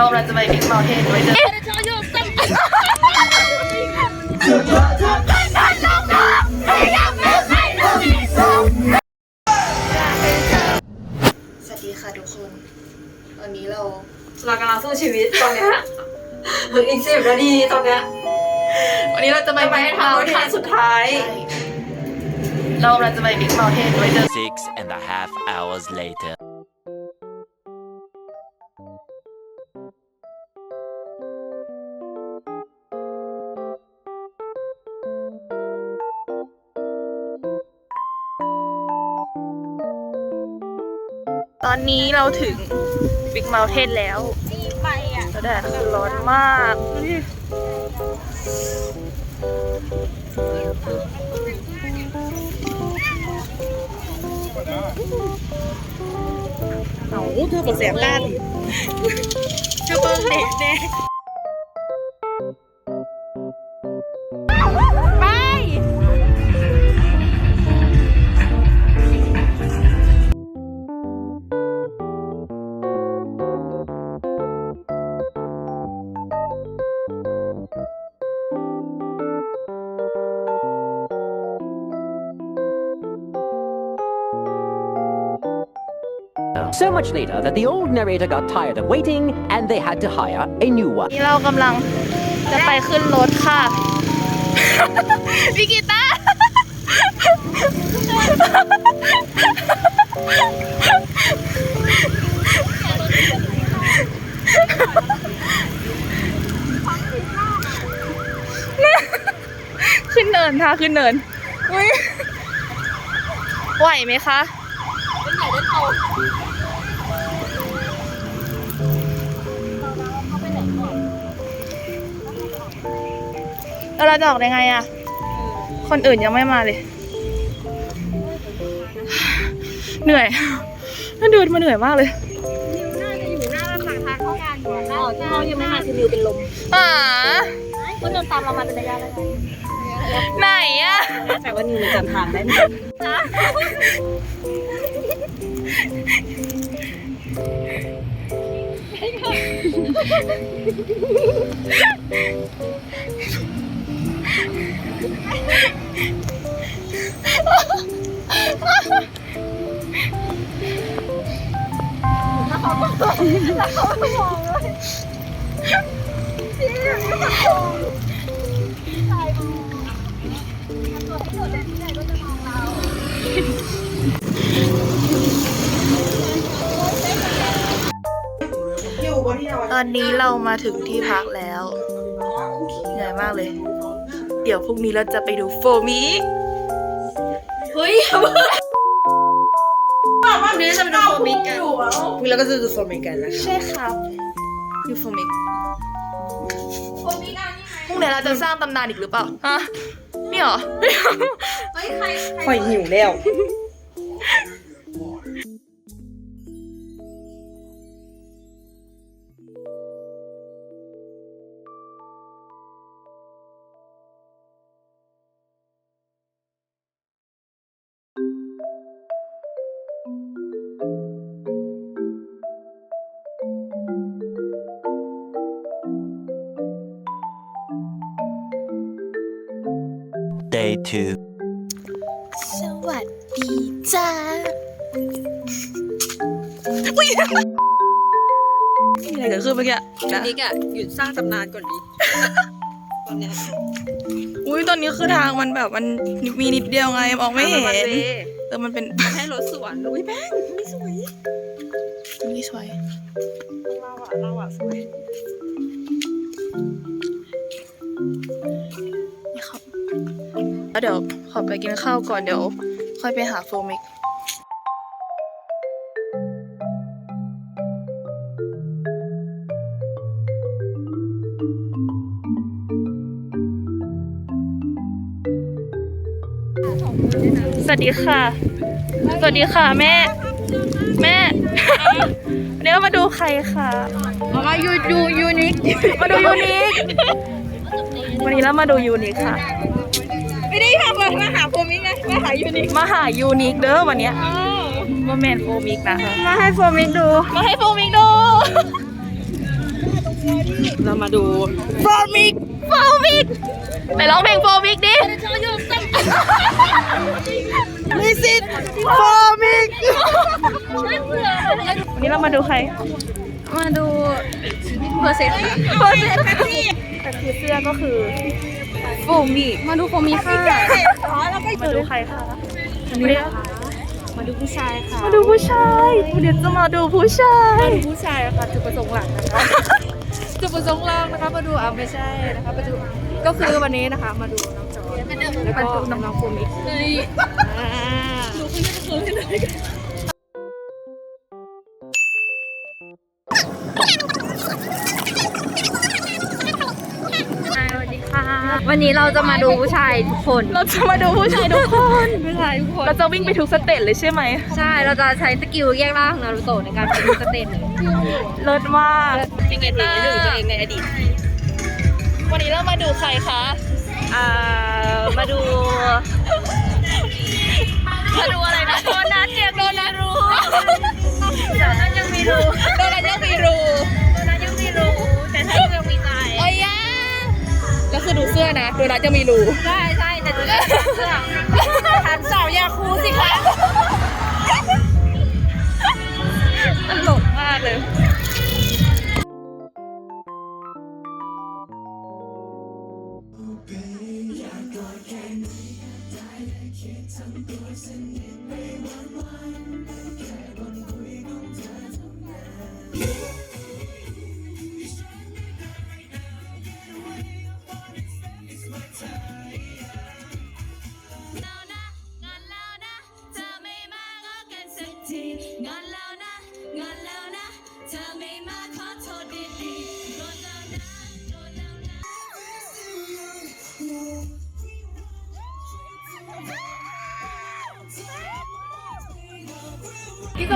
เราเราจะไปบิ๊กเมลเทนไว้เจอสวัสดีค่ะทุกคนวันนี้เราเรากำลังสู้ชีวิตตอนเนี้ยถึงอีกสิบนาทีตอนเนี้ยวันนี้เราจะไปไปให้ทางรถคันสุดท้ายใช่เราเราจะไปบิ๊กเมลเทนไว้เจอ Six and a half hours later. อนนี้เราถึงบิ๊กเมลเทนแล้วแล้วแดดคือร้อนมากดูดิเอาเธอบอกเสียงด้านจะเบิ้งเด็กเด็ก So much later that the old narrator got tired of waiting and they had to hire a new one. นี่เรากำลังจะไปขึ้นรถค่ะ พี่กีตาร์ขึ้นเนินค่ะขึ้นเนินอุ๊ยไหวไหมคะ แล้วเราจะออกได้ไงอะคนอื่นยังไม่มาเลย เหนื่อยนั่นเดินมาเหนื่อยมากเลยเรายังไม่มาคือนิวเป็นลมอ่าก็เดินตามเรามาเป็นระยะเลยไหนอะแต่ว่านิวจำทางได้ไหม ตอนนี้เรามาถึงที่พักแล้วเหนื่อยมากเลย เดี๋ยวพรุ่งนี้เราจะไปดูโฟมิกเฮ้ยวันนี้จะไปดูโฟมิกกันมีแล้วก็จะดูโฟมิกกันนะคะใช่ครับดูโฟมิกพรุ่งนี้เราจะสร้างตำนานอีกหรือเปล่าฮะนี่เหรอคอยหิวแล้ว Day two. สวัสดีจ้ามีอะไรเกิดขึ้นเมื่อกี้นะนิกอะหยุดสร้างตำนานก่อนดิตอนเนี้ยอุ้ยตอนนี้คือทางมันแบบมันมีนิดเดียวไงมองไม่เห็นมันเลยเออมันเป็นให้รถสวนอุ้ยแป้งไม่สวยนี่สวยเราอะเราอะสวย เดี๋ยวขอไปกินข้าวก่อนเดี๋ยวค่อยไปหาโฟมิกสวัสดีค่ะ สวัสดีค่ะแม่ แม่วันนี้เรามาดูใครค่ะมายูดูยูนิค มาดูยูนิค วันนี้เรามาดูยูนิคค่ะ ไม่ได้ทำมาหาโฟมิกไงมาหายูนิคมาหายูนิคเด้อวันเนี้ยว่าแมนโฟมิกนะคะมาให้โฟมิกดู มาให้โฟมิกดู เรามาดูโฟมิกโฟมิกไปร้องเพลงโฟมิกดิมีสิทธิ์โฟมิกวันนี้เรามาดูใคร มาดูเพอร์เซ็นต์เปอร์เซ็นต์ แต่คือเสื้อก็คือโฟมิกมาดูโฟมีค่ะมาดูใครคะวันนี้มาดูผู้ชายค่ะ มาดูผู้ชายเดี๋ยวจะมาดูผู้ชายมาดูผู้ชายนะคะจุดประสงค์หลักนะคะจุดประสงค์หลักนะคะมาดูอ่าไม่ใช่นะคะมาดูก็คือวันนี้นะคะ มาดูน้องจอยแล้วก็น้องโฟมิกอ่าส นนี้เราจะมาดูผู้ชายทุกคน เราจะมาดูผู้ชายทุกคนผู้ชายทุกคนเราจะวิ่งไปทุกสเตจเลยใช่ไหม ใช่ เราจะใช้สกิลแยกร่างของนารูโตะในการเป็นสเตนเลยเลิศมากจริงไงตีหนึ่งตัวเองในอดีต วันนี้เรามาดูใครคะ อ่า มาดู มาดูอะไรนะ โดนัทเจียบโดนัทรู้โดนัทยังมีรูโดนัทยังมีรูโดนัทยังมีรูแต่ถ้ายังมีใจโอ้ยยา แล้วคือดูเสื้อนะ โดนัทจะมีรูใช่ใช่แต่ดูเสื้อทันสาวยาคูสิคะตลกมากเลยง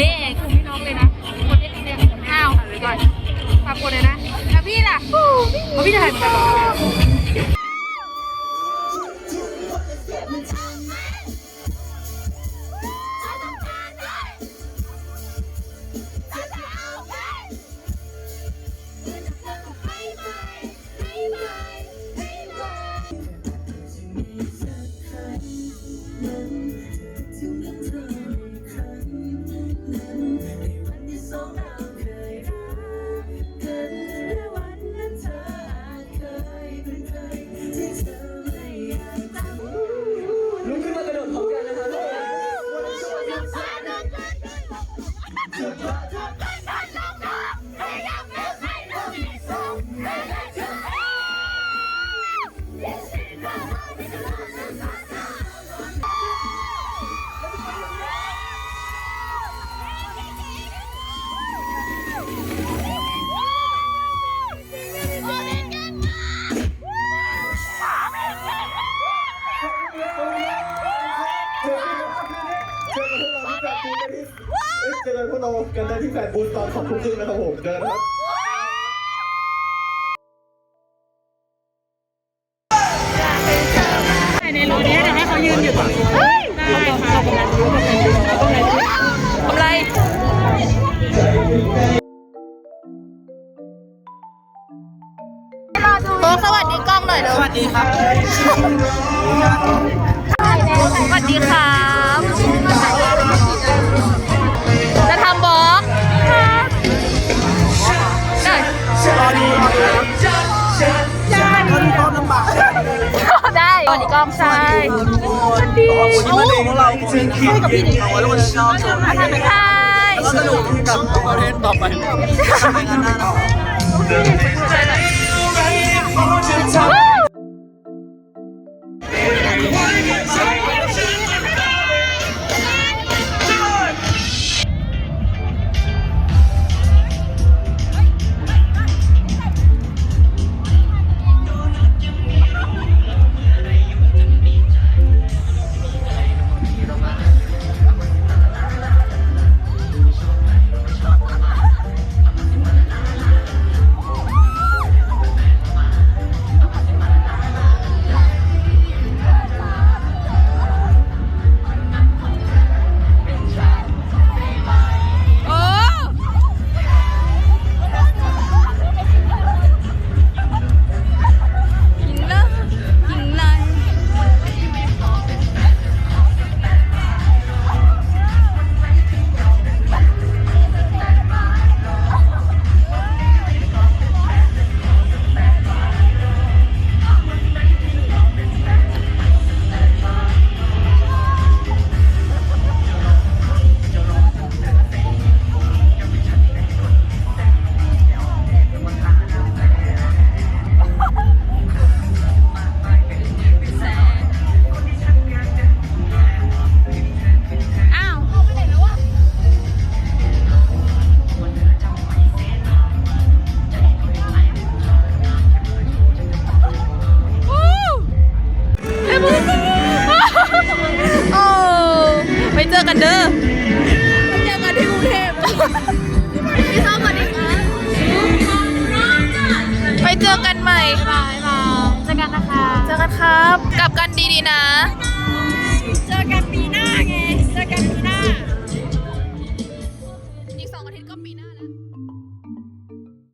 นี่คือพี่น้องเลยนะคนที่เนี่ยอ้าวไปก่อนฝากคนเลยนะแล้วพี่ล่ะเอาพี่ถ่ายเหมือนกัน วกเรากันได้ที่แฟนบูธตอนสองทุ่มครึ่งนะครับผมเจอนะครับ ในรูนี้เดี๋ยวให้เขายืนอยู่ตรงนี้ได้ค่ะทำไรโอ้สวัสดีกล้องหน่อยเร็วสวัสดีครับสวัสดีครับ องใช่สวัสดีโอบคุณที่มาดูพวกเราผมให้กับพี่หนิงเอาไว้แล้ววันชอบชมใช่แล้วสนุกกับประเทศต่อไปไปงานหน้าต่อันเด้อเจอกันที่กรุงเทพไม่ชอบกันดีคะไปเจอกันใหม่บายบายเจอกันนะคะ เจอกันครับ กลับกันดีๆนะ